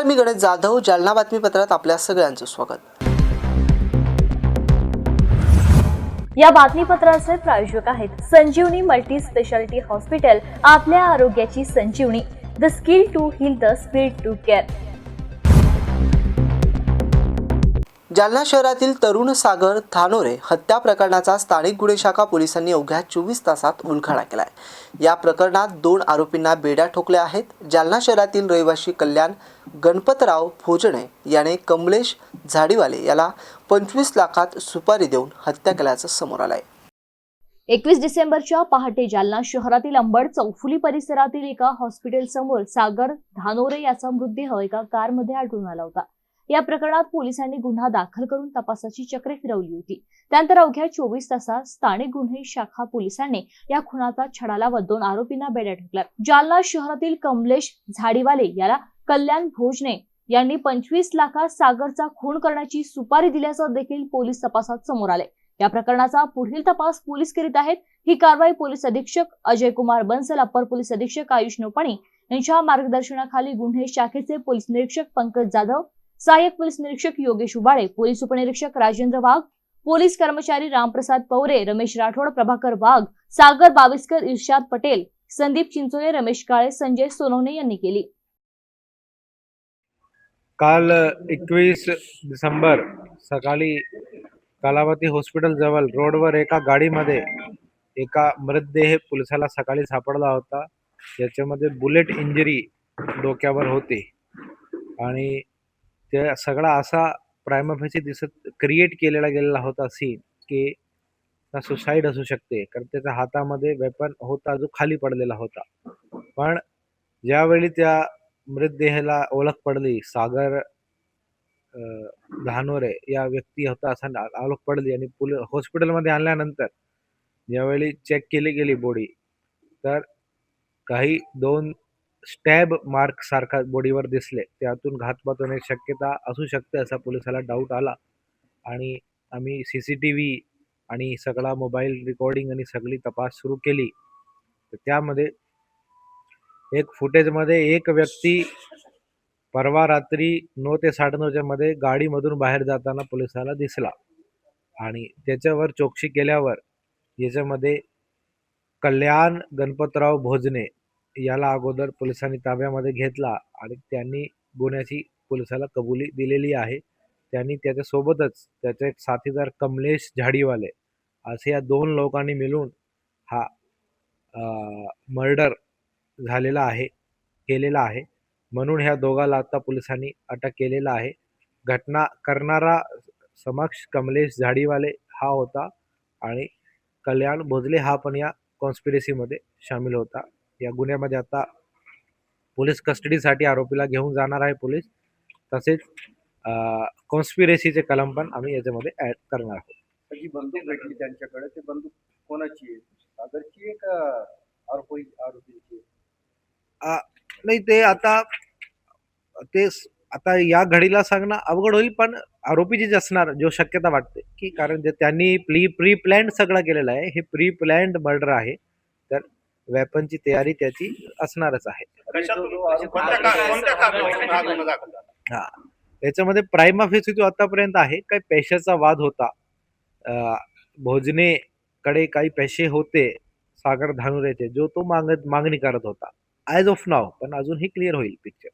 नमस्कार मी गणेश जाधव जालना बातमीपत्रात आपल्या सगळ्यांचं स्वागत. या बातमीपत्राचे प्रायोजक आहेत संजीवनी मल्टी स्पेशालिटी हॉस्पिटल आपल्या आरोग्याची संजीवनी. The skill to heal the speed to care Jalna शहरातील तरुण सागर धानोरे हत्या प्रकरणाचा स्थानिक गुन्हे शाखा पोलिसांनी अवघ्या चोवीस तासात उलगडा केलाय. या प्रकरणात दोन आरोपींना बेड्या ठोकल्या आहेत. जालना शहरातील रहिवासी कल्याण गणपतराव भोजणे याने कमलेश झाडीवाले याला पंचवीस लाखात सुपारी देऊन हत्या केल्याचं समोर आलंय. एकवीस डिसेंबरच्या पहाटे जालना शहरातील अंबड चौफुली परिसरातील एका हॉस्पिटल समोर सागर धानोरे याचा मृतदेह एका कारमध्ये आढळून आला होता. या प्रकरणात पोलिसांनी गुन्हा दाखल करून तपासाची चक्रे फिरवली होती. त्यानंतर अवघ्या चोवीस तासात स्थानिक गुन्हे शाखा पोलिसांनी या खुनाचा छडा लावत दोन आरोपींना बेड्या ठोकल्या जालना शहरातील कमलेश झाडीवाले याला कल्याण भोजने यांनी पंचवीस लाखात सागरचा खून करण्याची सुपारी दिल्याचं देखील पोलीस तपासात समोर आले. या प्रकरणाचा पुढील तपास पोलीस करीत आहेत. ही कारवाई पोलीस अधीक्षक अजय कुमार बन्सल अपर पोलीस अधीक्षक आयुष नोपाणी यांच्या मार्गदर्शनाखाली गुन्हे शाखेचे पोलीस निरीक्षक पंकज जाधव सहाय्यक पोलीस निरीक्षक योगेश उबाळे पोलीस उपनिरीक्षक राजेंद्र वाघ पोलीस कर्मचारी रामप्रसाद पवरे रमेश राठोड प्रभाकर वाघ सागर बाविस्कर इर्शाद पटेल संदीप चिंचोले रमेश काळे संजय सोनवणे यांनी केली. काल एकवीस डिसेंबर सकाळी कालावती हॉस्पिटल जवळ रोडवर एका गाडीमध्ये एका मृतदेह पोलिसाला सकाळी सापडला होता. याच्यामध्ये बुलेट इंजरी डोक्यावर होती. आणि ते सगळा असा प्रायमाफेसी दिसत क्रिएट केलेला गेलेला होता सीन की सुसाईड असू शकते. कारण त्याच्या हातामध्ये वेपन होता जो खाली पडलेला होता. पण ज्यावेळी त्या मृतदेहाला ओळख पडली सागर धानोरे या व्यक्ती होता असं ओळख पडली आणि पुल हॉस्पिटलमध्ये आणल्यानंतर ज्यावेळी चेक केली गेली बॉडी तर काही दोन स्टॅब मार्क सारखा बॉडीवर दिसले त्यातून घातपात होण्याची शक्यता असू शकते असा पोलिसाला डाऊट आला. आणि आम्ही सी सी टी व्ही आणि सगळा मोबाईल रेकॉर्डिंग आणि सगळी तपास सुरू केली. तर त्यामध्ये एक फुटेजमध्ये एक व्यक्ती परवा रात्री नऊ ते साडेनऊच्या मध्ये गाडीमधून बाहेर जाताना पोलिसाला दिसला. आणि त्याच्यावर चौकशी केल्यावर याच्यामध्ये कल्याण गणपतराव भोजने याला अगोदर पोलिसांनी ताब्यामध्ये घेतला आणि त्यांनी गुन्ह्याची पोलिसाला कबुली दिलेली आहे. त्यांनी त्याच्यासोबतच त्याचे एक साथीदार कमलेश झाडीवाले असे या दोन लोकांनी मिळून हा मर्डर झालेला आहे केलेला आहे. म्हणून ह्या दोघाला आता पोलिसांनी अटक केलेला आहे. घटना करणारा समक्ष कमलेश झाडीवाले हा होता आणि कल्याण भोजले हा पण या कॉन्स्पिरसीमध्ये सामील होता. या गुन्ह्यामध्ये आता पोलीस कस्टडीसाठी आरोपीला घेऊन जाणार आहे पोलीस. तसेच कॉन्स्पिरेसीचे कलम पण आम्ही याच्यामध्ये ॲड करणार आहोत. जी बंदूक भेटली त्यांच्याकडे. ते बंदूक कोणाची आहे? सागरची आहे का आरोपी आरोपीची आहे? नाही ते आता ते आता या घडीला सांगणं अवघड होईल पण आरोपीचीच असणार जो शक्यता वाटते. की कारण जे त्यांनी प्री प्री प्लॅन्ड सगळं केलेलं आहे. हे प्री प्लॅन्ड मर्डर आहे. वेपनची तयारी त्याची असणारच आहे. हा. याच्यामध्ये प्रायमा फेसी जो आतापर्यंत आहे काही पैशाचा वाद होता. अं, भोजनेकडे काही पैसे होते सागर धानुरेचे जो तो मागत मागणी करत होता. ॲज ऑफ नाव पण अजून हे क्लिअर होईल पिक्चर?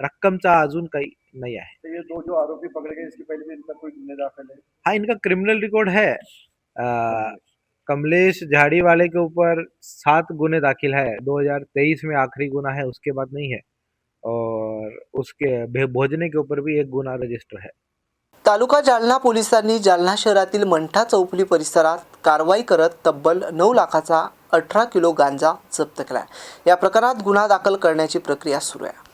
रक्कमचा अजून काही नहीं है तो ये दो जो आरोपी पकड़े गए इसके पहले भी इनका कोई गुन्हे दाखिल है हाँ इनका क्रिमिनल रिकॉर्ड है. अ, कमलेश झाड़ी वाले के ऊपर सात गुने दाखिल है। 2023 में आखिरी गुना है उसके बाद नहीं है। और उसके भोजने के ऊपर भी एक गुना रजिस्टर है। तालुका जालना पोलिसांनी जालना शहरातील मंठा चौफुली परिसरात कारवाई करत तब्बल नऊ लाखाचा अठरा किलो गांजा जप्त केला या प्रकरणात गुन्हा दाखल करण्याची प्रक्रिया सुरू आहे.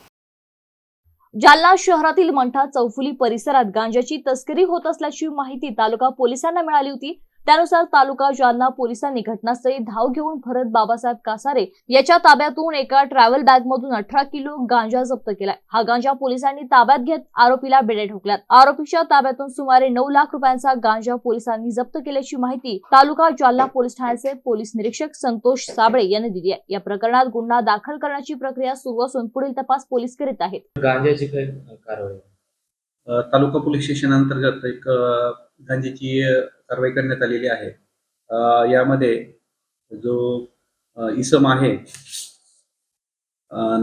जालना शहरातील मंठा चौफुली परिसरात गांजाची तस्करी होत असल्याची माहिती तालुका पोलिसांना मिळाली होती. त्यानुसार तालुका जालना पोलिसांनी घटनास्थळी धाव घेऊन भरत बाबासाहेब कासारे याच्या ताब्यातून एका ट्रॅव्हल बॅग मधून अठरा किलो गांजा जप्त केलाय. हा गांजा पोलिसांनी ताब्यात घेत आरोपीला बेड्या ठोकल्यात आरोपीच्या ताब्यातून सुमारे नऊ लाख रुपयांचा गांजा पोलिसांनी जप्त केल्याची माहिती तालुका जालना पोलीस ठाण्याचे पोलीस निरीक्षक संतोष साबळे यांनी दिली आहे. या प्रकरणात गुन्हा दाखल करण्याची प्रक्रिया सुरू असून पुढील तपास पोलीस करीत आहेत. गांजाची काय कारवाई? तालुका पोलीस स्टेशन अंतर्गत एक गांजेची कारवाई करण्यात आलेली आहे. यामध्ये जो इसम आहे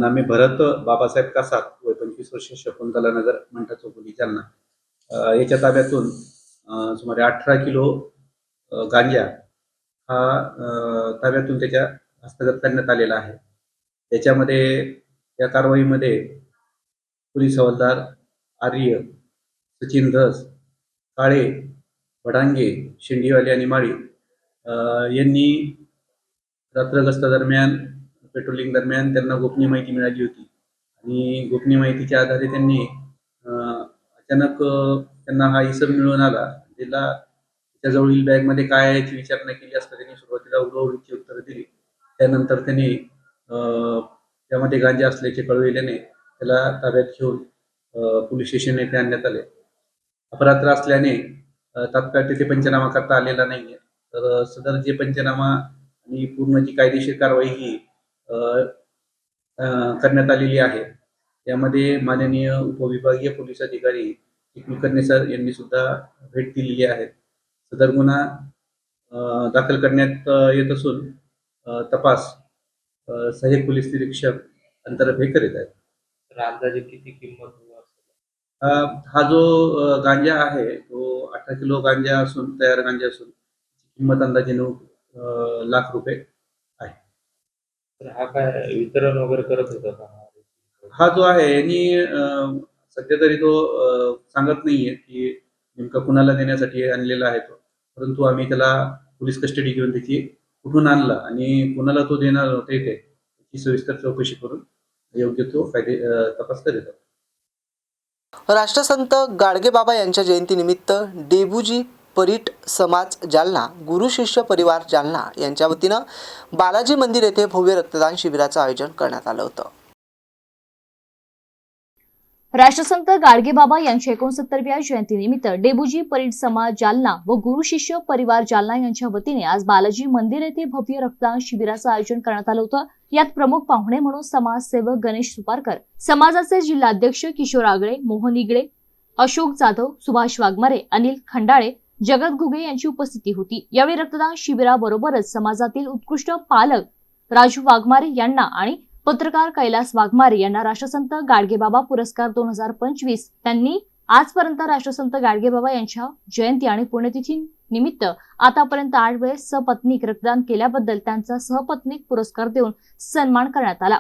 नामे भरत बाबासाहेब कासात वय पंचवीस वर्ष शकुंतला नगर मंठा चौकुली जालना. याच्या ताब्यातून सुमारे अठरा किलो गांजा हा ताब्यातून त्याच्या हस्तगत करण्यात आलेला आहे. त्याच्यामध्ये या कारवाईमध्ये पोलीस हवालदार आर्य सचिन धस काळे भडांगे शेंडीवाले आणि माळी अ, यांनी रात्रगस्त दरम्यान पेट्रोलिंग दरम्यान त्यांना गोपनीय माहिती मिळाली होती. आणि गोपनीय माहितीच्या आधारे त्यांनी अचानक त्यांना हा इसम मिळून आला. त्याला त्याजवळील बॅगमध्ये काय आहे याची विचारणा केली असता त्यांनी सुरुवातीला उडवडीची उत्तरं दिली. त्यानंतर त्यांनी अ, त्यामध्ये गांजा असल्याचे कळविल्याने त्याला ताब्यात घेऊन पोलीस स्टेशन येथे आणण्यात आले. अपरात्र असल्याने तात्काळ तिथे पंचनामा करता आलेला नाहीये. तर सदर जे पंचनामा आणि पूर्ण जी कायदेशीर कारवाई ही करण्यात आलेली आहे यामध्ये माननीय उपविभागीय पोलीस अधिकारी कुलकर्णी सर यांनी सुद्धा भेट दिलेली आहे. सदर गुन्हा दाखल करण्यात येत असून तपास सहाय्यक पोलीस निरीक्षक अंतर्भे करीत आहेत. तर अंदाजे किती किंमत हा जो गांजा आहे तो अठरा किलो गांजा असून तयार गांजा असून किंमत अंदाजे नऊ लाख रुपये तर हा काय वितरण वगैरे करत होता का? हा जो आहे यांनी सध्या तरी तो सांगत नाहीये की नेमका कुणाला देण्यासाठी आणलेला आहे तो. परंतु आम्ही त्याला पोलीस कस्टडी घेऊन त्याची कुठून आणला आणि कुणाला तो देणार होते ते सविस्तर चौकशी करून योग्य तो कायदे अ, तपास करीत. राष्ट्रसंत गाडगेबाबा यांच्या जयंतीनिमित्त डेबुजी परीट समाज जालना गुरु शिष्य परिवार जालना यांच्या वतीनं बालाजी मंदिर येथे भव्य रक्तदान शिबिराचं आयोजन करण्यात आलं होतं. राष्ट्रसंत गाडगेबाबा यांच्या एकोणसत्तरव्या जयंतीनिमित्त डेबुजी परीड समाज जालना व गुरु शिष्य परिवार जालना यांच्या वतीने आज बालाजी मंदिर येथे भव्य रक्तदान शिबिराचं आयोजन करण्यात आलं होतं. यात प्रमुख पाहुणे म्हणून समाजसेवक गणेश सुपारकर समाजाचे जिल्हाध्यक्ष किशोर आगळे मोहन इगळे अशोक जाधव सुभाष वाघमारे अनिल खंडाळे जगत घुगे यांची उपस्थिती होती. यावेळी रक्तदान शिबिराबरोबरच समाजातील उत्कृष्ट पालक राजू वाघमारे यांना आणि पत्रकार कैलास वाघमारे यांना राष्ट्रसंत गाडगेबाबा पुरस्कार दोन हजार पंचवीस त्यांनी आजपर्यंत राष्ट्रसंत गाडगेबाबा यांच्या जयंती आणि पुण्यतिथी निमित्त आतापर्यंत आठ वेळेस सपत्नीक रक्तदान केल्याबद्दल त्यांचा सहपत्नीक पुरस्कार देऊन सन्मान करण्यात आला.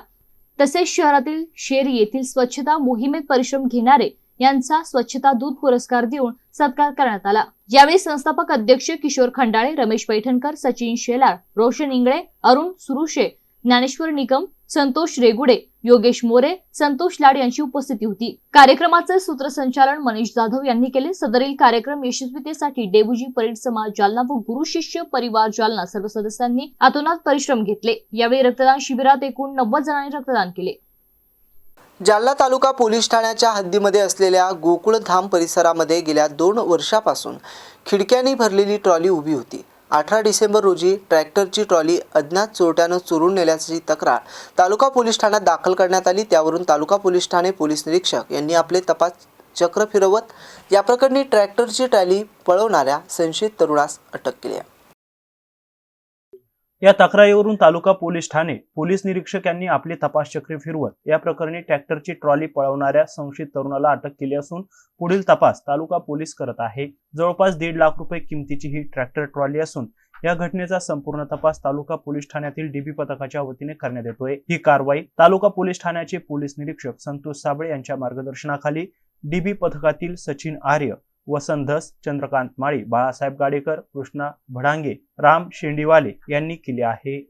तसेच शहरातील शेरी येथील स्वच्छता मोहिमेत परिश्रम घेणारे यांचा स्वच्छता दूत पुरस्कार देऊन सत्कार करण्यात आला. यावेळी संस्थापक अध्यक्ष किशोर खंडाळे रमेश पैठणकर सचिन शेलार रोशन इंगळे अरुण सुरुशे ज्ञानेश्वर निकम संतोष रेगुडे योगेश मोरे संतोष लाड यांची उपस्थिती होती. कार्यक्रमाचे सूत्रसंचालन मनीष जाधव यांनी केले. सदरील कार्यक्रम यशस्वीतेसाठी डेबुजी परेड समाज जालना व गुरु शिष्य परिवार जालना सर्व सदस्यांनी अतोनात परिश्रम घेतले. यावेळी रक्तदान शिबिरात एकूण नव्वद जणांनी रक्तदान केले. जालना तालुका पोलीस ठाण्याच्या हद्दीमध्ये असलेल्या गोकुळधाम परिसरामध्ये गेल्या दोन वर्षापासून खिडक्यांनी भरलेली ट्रॉली उभी होती. अठरा डिसेंबर रोजी ट्रॅक्टरची ट्रॉली अज्ञात चोरट्यानं चोरून नेल्याची तक्रार. तालुका पोलीस ठाण्यात दाखल करण्यात आली. त्यावरून तालुका पोलीस ठाणे पोलीस निरीक्षक यांनी आपले तपास चक्र फिरवत या प्रकरणी ट्रॅक्टरची ट्रॉली पळवणाऱ्या संशयित तरुणास अटक केली आहे. या तक्रारीवरून तालुका पोलीस ठाणे पोलीस निरीक्षक यांनी आपली तपास चक्री फिरवत या प्रकरणी ट्रॅक्टरची ट्रॉली पळवणाऱ्या संशयित तरुणाला अटक केली असून पुढील तपास तालुका पोलीस करत आहे. जवळपास दीड लाख रुपये किमतीची ही ट्रॅक्टर ट्रॉली असून या घटनेचा संपूर्ण तपास तालुका पोलीस ठाण्यातील डीबी पथकाच्या वतीने करण्यात येतोय. ही कारवाई तालुका पोलीस ठाण्याचे पोलीस निरीक्षक संतोष साबळे यांच्या मार्गदर्शनाखाली डीबी पथकातील सचिन आर्य वसंधस चंद्रकांत माळी बाळासाहेब गाडेकर कृष्णा भडांगे राम शेंडीवाले यांनी केले आहे.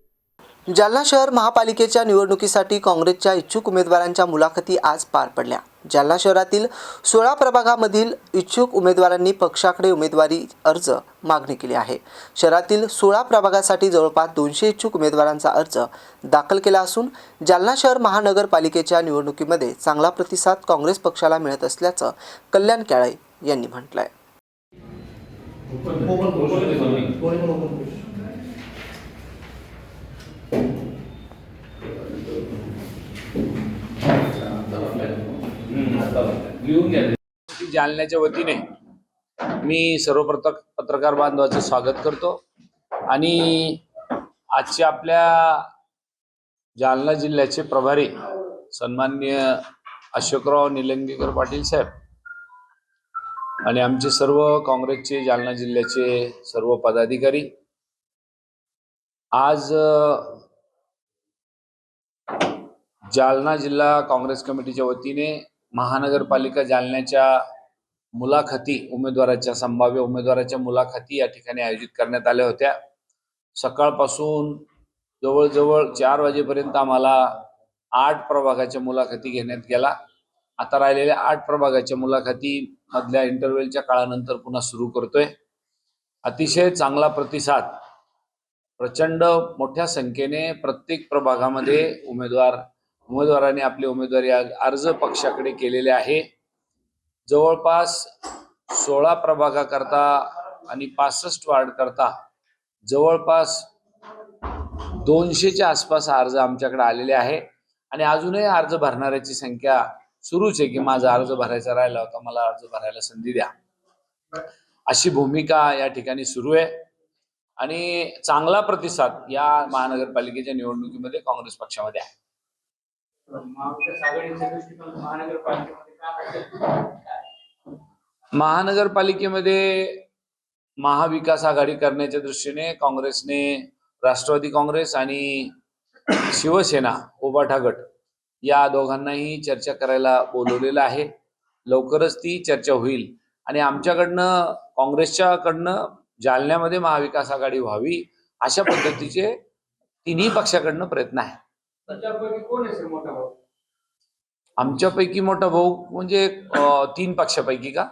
जालना शहर महापालिकेच्या निवडणुकीसाठी काँग्रेसच्या इच्छुक उमेदवारांच्या मुलाखती आज पार पडल्या. जालना शहरातील सोळा प्रभागामधील इच्छुक उमेदवारांनी पक्षाकडे उमेदवारी अर्ज मागणी केली आहे. शहरातील सोळा प्रभागासाठी जवळपास दोनशे इच्छुक उमेदवारांचा अर्ज दाखल केला असून जालना शहर महानगरपालिकेच्या निवडणुकीमध्ये चांगला प्रतिसाद काँग्रेस पक्षाला मिळत असल्याचं कल्याण काळे यांनी म्हटलं आहे जालन्याच्या वतीने मी सर्वप्रथम पत्रकार बांधवाचं स्वागत करतो. आणि आजच्या आपल्या जालना जिल्ह्याचे प्रभारी सन्माननीय अशोकराव निलंगेकर पाटील साहेब आणि आमचे सर्व काँग्रेसचे जालना जिल्ह्याचे सर्व पदाधिकारी आज जालना जिल्हा काँग्रेस कमिटीच्या वतीने महानगरपालिका जालन्याच्या मुलाखती उमेदवाराच्या संभाव्य उमेदवाराच्या मुलाखती या ठिकाणी आयोजित करण्यात आल्या होत्या. सकाळपासून जवळजवळ चार वाजेपर्यंत आम्हाला आठ प्रभागाच्या मुलाखती घेण्यात गेला आता राहिलेल्या आठ प्रभागाच्या मुलाखती मधल्या इंटरव्ह्यूच्या काळानंतर पुन्हा सुरू करतोय. अतिशय चांगला प्रतिसाद प्रचंड मोठ्या संख्येने प्रत्येक प्रभागामध्ये उमेदवार उमेदवाराने आपले उमेदवारी अर्ज अर्ज पक्षाकडे केलेले आहे. जवळपास सोळा प्रभागाकरता आणि पासष्ट वार्ड करता जवळपास दोनशेच्या आसपास अर्ज आमच्याकडे आलेले आहे. आणि अजूनही अर्ज भरणाऱ्याची संख्या सुरूच आहे की माझा अर्ज भरायचा राहिला होता मला अर्ज भरायला संधी द्या. अशी भूमिका या ठिकाणी सुरू आहे. आणि चांगला प्रतिसाद या महानगरपालिकेच्या निवडणुकीमध्ये काँग्रेस पक्षामध्ये आहे. महानगरपालिकेमध्ये महाविकास आघाडी करण्याच्या दृष्टीने काँग्रेसने राष्ट्रवादी काँग्रेस आणि शिवसेना उबाठा गट या दोघांनाही चर्चा करायला बोलवलेलं आहे. लवकरच ती चर्चा होईल. आणि आमच्याकडनं काँग्रेसच्याकडनं जालन्यामध्ये महाविकास आघाडी व्हावी अशा पद्धतीचे तिन्ही पक्षाकडनं प्रयत्न आहे आमच्यापैकी मोठा भाऊ म्हणजे तीन पक्षापैकी का?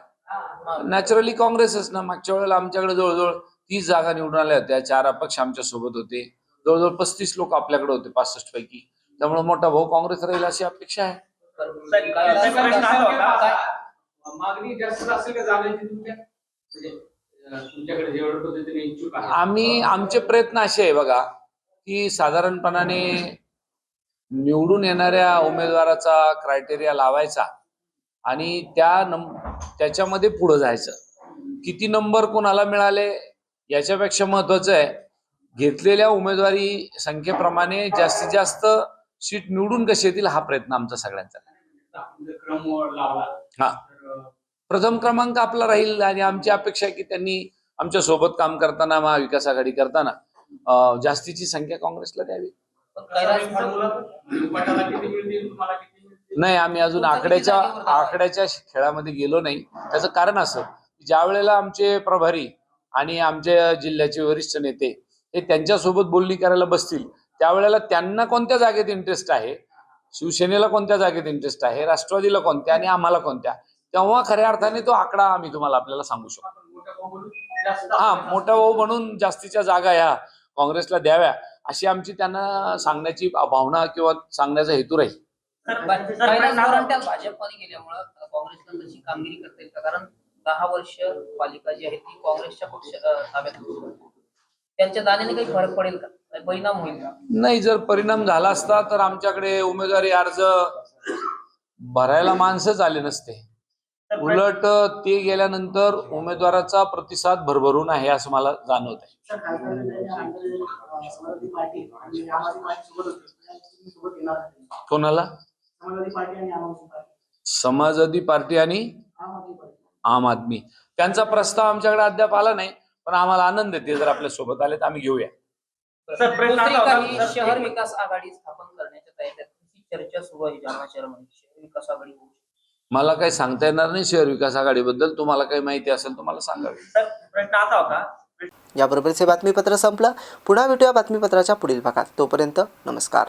नॅचरली काँग्रेसच ना. मागच्या वेळेला आमच्याकडे जवळजवळ तीस जागा निवडून आल्या होत्या. चार अपक्ष आमच्यासोबत होते. जवळजवळ पस्तीस लोक आपल्याकडे होते पासष्ट पैकी त्यामुळे मोठा भाऊ काँग्रेस राहील अशी अपेक्षा आहे. म्हणजे आम्ही आमचे प्रयत्न असे आहे बघा की साधारणपणाने निवडून येणाऱ्या उमेदवाराचा क्रायटेरिया लावायचा आणि त्या नंब त्याच्यामध्ये पुढं जायचं. किती नंबर कोणाला मिळाले याच्यापेक्षा महत्वाचं आहे घेतलेल्या उमेदवारी संख्येप्रमाणे जास्तीत जास्त सीट निवडून कशी येतील हा प्रयत्न आमचा सगळ्यांचा. लावला. हा. प्रथम क्रमांक आपला राहील आणि आमची अपेक्षा आहे की त्यांनी आमच्यासोबत काम करताना महाविकास आघाडी करताना जास्तीची संख्या काँग्रेसला द्यावी. नाही आम्ही अजून आकड्याच्या आकड्याच्या खेळामध्ये गेलो नाही. त्याचं कारण असं की ज्या वेळेला आमचे प्रभारी आणि आमच्या जिल्ह्याचे वरिष्ठ नेते हे त्यांच्यासोबत बोलणी करायला बसतील त्यावेळेला त्यांना कोणत्या जागेत इंटरेस्ट आहे? शिवसेनेला कोणत्या जागेत इंटरेस्ट आहे? राष्ट्रवादीला कोणत्या आणि आम्हाला कोणत्या? तेव्हा खऱ्या अर्थाने तो आकडा आम्ही तुम्हाला आपल्याला सांगू शकतो. हा मोठा भाऊ म्हणून जास्तीच्या जागा ह्या काँग्रेसला द्याव्या अशी आमची त्यांना सांगण्याची भावना किंवा सांगण्याचा हेतू राहील. भाजपमध्ये गेल्यामुळं काँग्रेसला तशी कामगिरी करता येईल का? कारण दहा वर्ष पालिका जी आहे ती काँग्रेसच्या पक्ष ताब्यात. त्यांच्या दाण्याने काही फरक पडेल का? काही परिणाम होईल का? नाही जर परिणाम झाला असता तर आमच्याकडे उमेदवारी अर्ज भरायला माणसंच आले नसते. उलट ते गेल्यानंतर उमेदवाराचा प्रतिसाद भरभरून आहे असं मला जाणवत आहे कोणाला? समाजवादी पार्टी आणि आम आदमी. त्यांचा प्रस्ताव आमच्याकडे अद्याप आला नाही. पण आम्हाला आनंद येते जर आपल्यासोबत आले तर आम्ही घेऊया. शहर विकास आघाडी स्थापन करण्याच्या तयारीत चर्चा सुरू आहे जालना शहरामध्ये. शहर विकास आघाडी होऊ शकते. मला काही सांगता येणार नाही शहर विकास आघाडीबद्दल. तुम्हाला काही माहिती असेल तर मला सांगावी तर प्रश्न असा होता याबरोबरच हे बातमीपत्र संपलं. पुन्हा भेटूया बातमीपत्राच्या पुढील भागात. तोपर्यंत नमस्कार.